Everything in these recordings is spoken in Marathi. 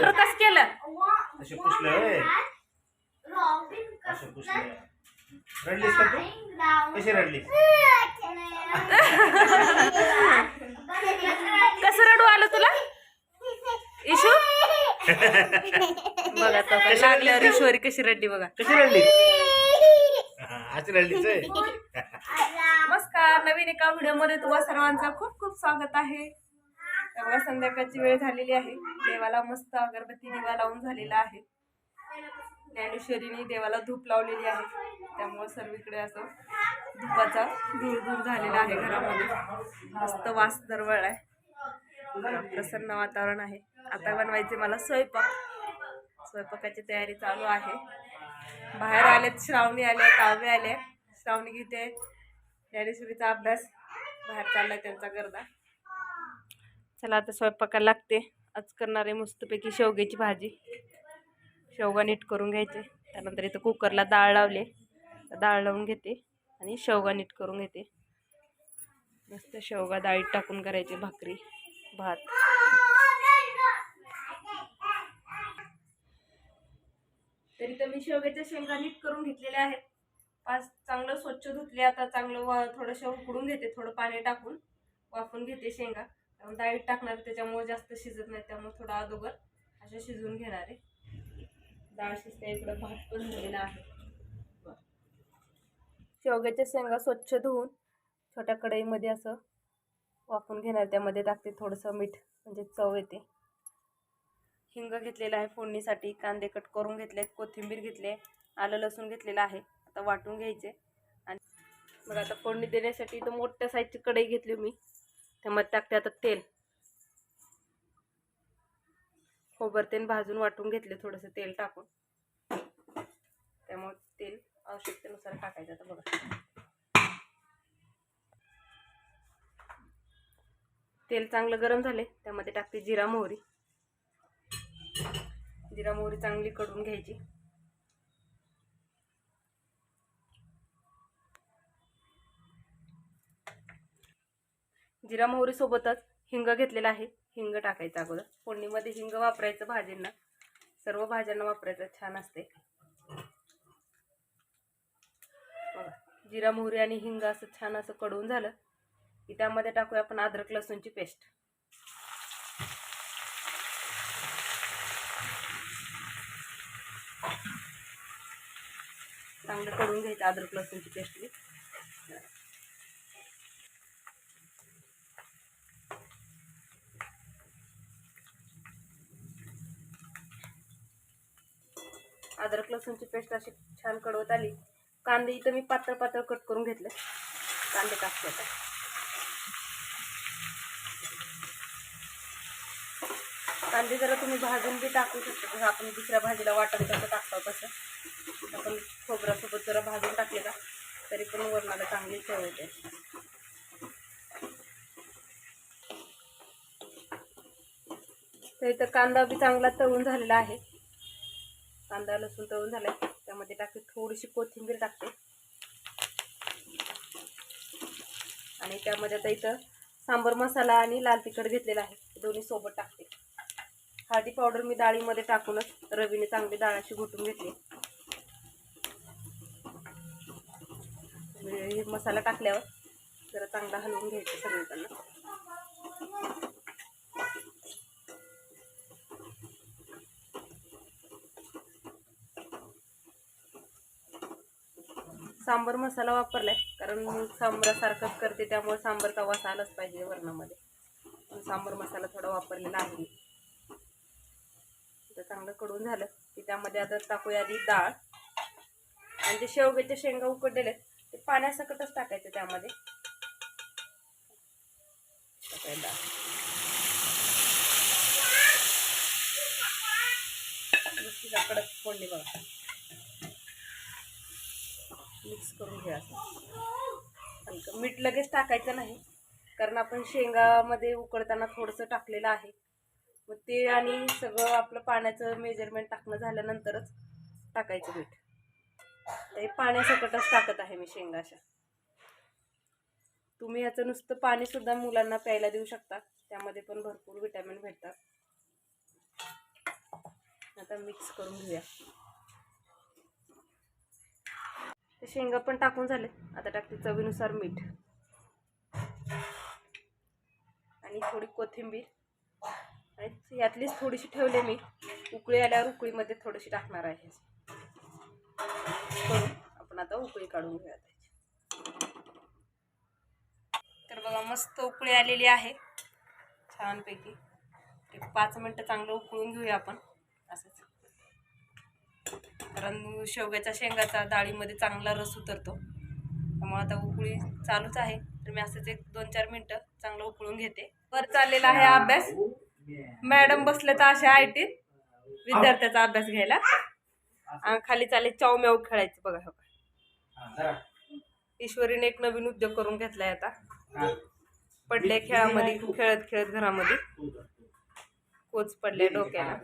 बरोबर कसं केलं. असे पुसले होय. असे पुसले. रडलीस का तू? कशी रडलीस? कसं रडू आलं तुला? इशू? बघा तो काय लागल्यावर ईश्वरी कशी रडली बघा. कशी रडलीस हा, अशी रडलीस होय. नमस्कार नवीन एका व्हिडिओमध्ये तुम्हा सर्वांचं खूप खूप स्वागत आहे. त्यामुळे संध्याकाळची वेळ झालेली आहे. देवाला मस्त अगरबत्ती दिवा लावून झालेला आहे. ज्ञानेश्वरीने देवाला धूप लावलेली आहे. त्यामुळे सर्वीकडे असं धुपाचा धूळ झालेला आहे घरामध्ये. मस्त वास दरवळ आहे प्रसन्न वातावरण आहे. आता बनवायचे मला स्वयंपाक. स्वयंपाकाची तयारी चालू आहे. बाहेर आलेत श्रावणी आले काव्य आले श्रावणी गीते ज्ञानेश्वरीचा अभ्यास. बाहेर चालला त्यांचा गर्दा. चला आता स्वयंपाकाला लागते. आज करणार आहे मस्तपैकी शेवग्याची भाजी. शेवगा नीट करून घ्यायचे. त्यानंतर इथं कुकरला डाळ लावले. डाळ लावून घेते आणि शेवगा नीट करून घेते. मस्त शेवगा डाळीत टाकून करायचे भाकरी भात. तरी तर मी शेवग्याच्या शेंगा नीट करून घेतलेल्या आहेत. पाच चांगलं स्वच्छ धुतले. आता चांगलं वा थोडंसं उकडून घेते. थोडं पाणी टाकून वाफून घेते शेंगा. कारण डाळीत टाकणार त्याच्यामुळे जास्त शिजत नाही त्यामुळे थोडं अगोदर अशा शिजवून घेणार आहे. डाळ शिजते इकडं भात पण झालेला आहे. शेवग्याच्या शेंगा स्वच्छ धुवून छोट्या कढईमध्ये असं वाफून घेणार त्यामध्ये टाकते थोडंसं मीठ म्हणजे चव येते. हिंग घेतलेलं आहे फोडणीसाठी कांदे कट करून घेतलेत कोथिंबीर घेतले आलं लसूण घेतलेलं आहे आता वाटून घ्यायचे. आणि मग आता फोडणी देण्यासाठी तर मोठ्या साईजची कढई घेतली मी. त्यामध्ये टाकते आता तेल. खोबर तेल भाजून वाटून घेतले थोडंसं तेल टाकून. त्यामुळे तेल आवश्यकतेनुसार टाकायचं आता बघा. तेल चांगलं गरम झाले त्यामध्ये टाकते जिरा मोहरी. जिरा मोहरी चांगली कडून घ्यायची. जिरा मोहरीसोबतच हिंग घेतलेला आहे. हिंग टाकायचं अगोदर. फोडणीमध्ये हिंग वापरायचं भाजींना सर्व भाज्यांना वापरायचं. छान असते बघा जिरा मोहरी आणि हिंग असं छान असं कडवून झालं की त्यामध्ये टाकूया आपण अद्रक लसूणची पेस्ट. चांगलं करून घ्यायचं अद्रक लसूणची पेस्ट अद्रक लसूणची पेस्ट अशी छान कडवत आली. कांदे इथं मी पातळ पातळ कट करून घेतले कांदे टाकते आता. कांदे जरा तुम्ही भाजून बी टाकू शकता. जसं आपण दुसऱ्या भाजीला वाटण कसं टाकतो तसं. आपण खोबऱ्यासोबत जरा भाजून टाकले का तरी पण वरणाला चांगली चव येते. तर इथं कांदा बी चांगला तळून झालेला आहे. कांदा लसूण तळून झालाय. त्यामध्ये टाकते थोडीशी कोथिंबीर टाकते. आणि त्यामध्ये आता इथं सांबर मसाला आणि लाल तिखट घेतलेला आहे. दोन्ही सोबत टाकते. हळदी पावडर मी डाळीमध्ये टाकूनच रवीने चांगली डाळ अशी घुटून घेतली. हे मसाला टाकल्यावर जरा चांगला हलवून घ्यायचं सगळीकडनं. सांबर मसाला वापरलाय. कारण सांबरासारखंच करते त्यामुळे सांबरचा वास आलाच पाहिजे वरणामध्ये. सांबर मसाला थोडा वापरलेला आहे तर चांगलं कडून झालं की त्यामध्ये आता टाकूया आधी डाळ. आणि जे शेवग्याच्या शेंगा उकडलेले ते पाण्यासकटच टाकायचे त्यामध्ये. डाळ. कडक फोडली बघा. मिक्स करून घ्या असं. मीठ लगेच टाकायचं नाही. कारण आपण शेंगामध्ये उकडताना थोडंसं टाकलेलं आहे. मग ते आणि सगळं आपलं पाण्याचं मेजरमेंट टाकणं झाल्यानंतरच टाकायचं मीठ. ते पाण्यासकटच टाकत आहे मी शेंगाच्या तुम्ही याचं नुसतं पाणीसुद्धा मुलांना प्यायला देऊ शकता. त्यामध्ये पण भरपूर विटॅमिन भेटतात. आता मिक्स करून घेऊया. ते शेंगा पण टाकून झाले. आता टाकते चवीनुसार मीठ. आणि थोडी कोथिंबीर. आणि यातलीच थोडीशी ठेवले मी. उकळी आल्यावर उकळीमध्ये थोडीशी टाकणार आहे. करून आपण आता उकळी काढून घेऊया त्याची. तर बघा मस्त उकळी आलेली आहे. छानपैकी. एक पाच मिनटं चांगलं उकळून घेऊया आपण. असंच. कारण शेवग्याच्या शेंगाचा डाळीमध्ये चांगला रस उतरतो. त्यामुळे आता उकळी चालूच आहे. तर मी असंच एक दोन चार मिनटं चांगलं उकळून घेते. वर चाललेला आहे अभ्यास. मॅडम बसले तर अशा आयटीत विद्यार्थ्याचा अभ्यास घ्यायला. आणि खाली चालेल चावम्याव खेळायचं बघा हो. ईश्वरीने एक नवीन उद्योग करून घेतलाय आता. पडले खेळामध्ये खेळत खेळत घरामध्ये. कोच पडले डोक्याला.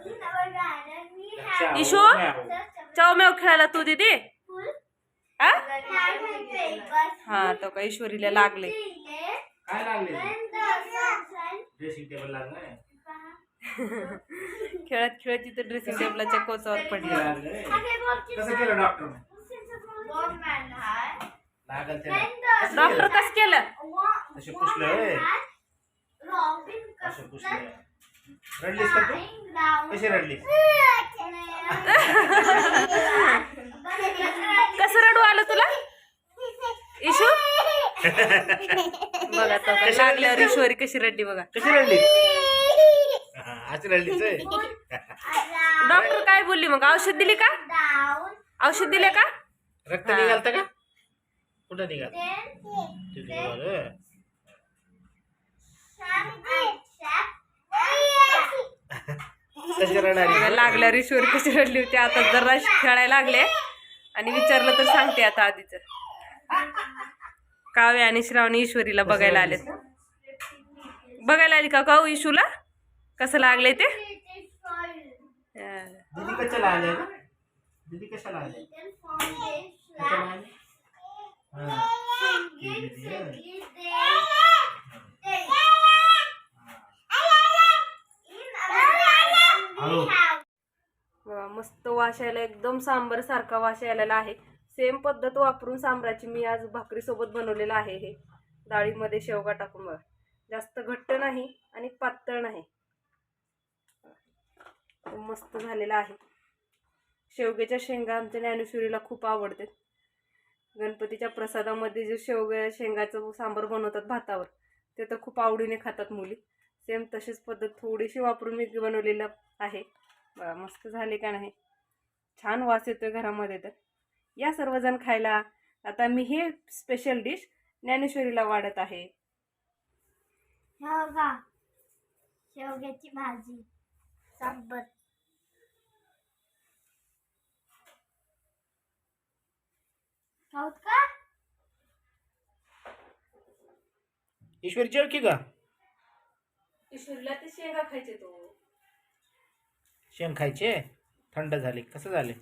इशू? चावम्याव खेळायला तू दिदी. हा? हा तो का ईश्वरीला लागले. काय लागले? ड्रेसिंग टेबल लागलाय खेळत खेळत तिथे ड्रेसिंग टेबलाच्या कोचावर पडले. लागलंय. कसं केलं डॉक्टर लागल त्याला. डॉक्टर कस केलं? रडलीस का तू? कशी रडलीस? कसं रडू आलं तुला? इशू? बघा तो लागल्यावर ईश्वरी कशी रडली बघा. कशी रडली अशी रडलीच. डॉक्टर काय बोलली मग? औषध दिली का? औषध दिले का? रक्त. निघालतं का? कुठं निघाल? तिथे निघालं. कशी रडाली बघा, लागल्यावर ईश्वरी कशी रडली होती? आता जरा खेळायला लागले. आणि विचारलं तर सांगते आता आधीच. काव्य आणि श्रावणी ईश्वरीला बघायला आलेत. बघायला आली का काऊ इशूला कसं लागले ते? हा. दीदी कशाला आले दीदी कशाला आले कशाला आले हा. दीदी आहे. हळू वा, मस्त वास यायला एकदम सांबर सारखा वास यायला आहे. सेम पद्धत वापरून सांबराची मी आज भाकरीसोबत बनवलेलं आहे हे. डाळीमध्ये शेवगा टाकून बघा. जास्त घट्ट नाही आणि पातळ नाही. मस्त झालेला आहे. शेवग्याच्या शेंगा आमच्या ज्ञानेश्वरीला खूप आवडतात. गणपतीच्या प्रसादामध्ये जे शेवग्या शेंगाचं सांबर बनवतात भातावर ते तर खूप आवडीने खातात मुली. सेम तशीच पद्धत थोडीशी वापरून मी बनवलेलं आहे. मस्त झाले का नाही? छान वास येतोय घरामध्ये तर. या सर्वजण खायला आता मी हे स्पेशल डिश ज्ञानेश्वरीला वाढत आहे. शेवगा शेवग्याची भाजी सांबर. खाऊत का? ईश्वरी जेव की का ईश्वरीला ते शेंगा खायचे तो. शेण खायचे? थंड झाले. कसं झाले?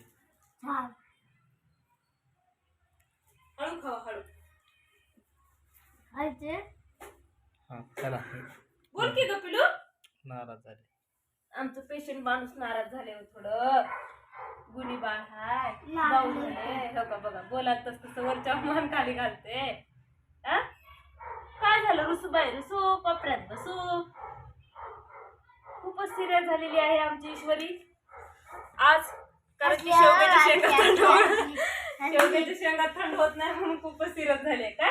हा चला. बोल की ग पिलू. नाराज झाले. आमचं पेशंट माणूस नाराज झाले हो थोडं गुणी बाळ हाय भाऊ झाले हो का बघा. बोलात तस तसं वरच्या मान खाली घालते. हा? काय झालं? रुसू बाई रुसू. कोपऱ्यात बसू. खूपच सिरियस झालेली आहे आमची ईश्वरी. आज कारण की शेवग्याची शेंगा थंड होत शेवग्याची शेंगा थंड होत नाही म्हणून खूपच सिरियस झाले. काय.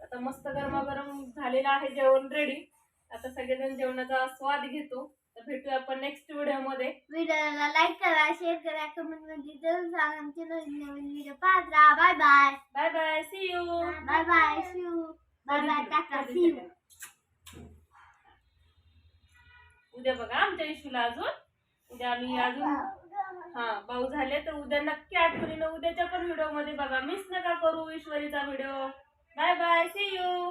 आता मस्त गरमागरम झालेलं आहे जेवण रेडी आता सगळेजण जेवणाचा स्वाद घेतो. तर भेटूया आपण नेक्स्ट व्हिडिओमध्ये व्हिडिओला लाईक करा शेअर करा कमेंटमध्ये जरूर सांगा. आमचे नवीन नवीन व्हिडिओ पाहत राहा. Bye bye bye bye see you bye bye see you bye bye tata see you उद्या बघा आमच्या इशूला अजून. उद्या आम्ही अजून हा भाऊ झाले तर उद्या नक्की आठवणीनं उद्याच्या पण व्हिडिओमध्ये बघा. मिस नका करू ईश्वरीचा video bye bye see you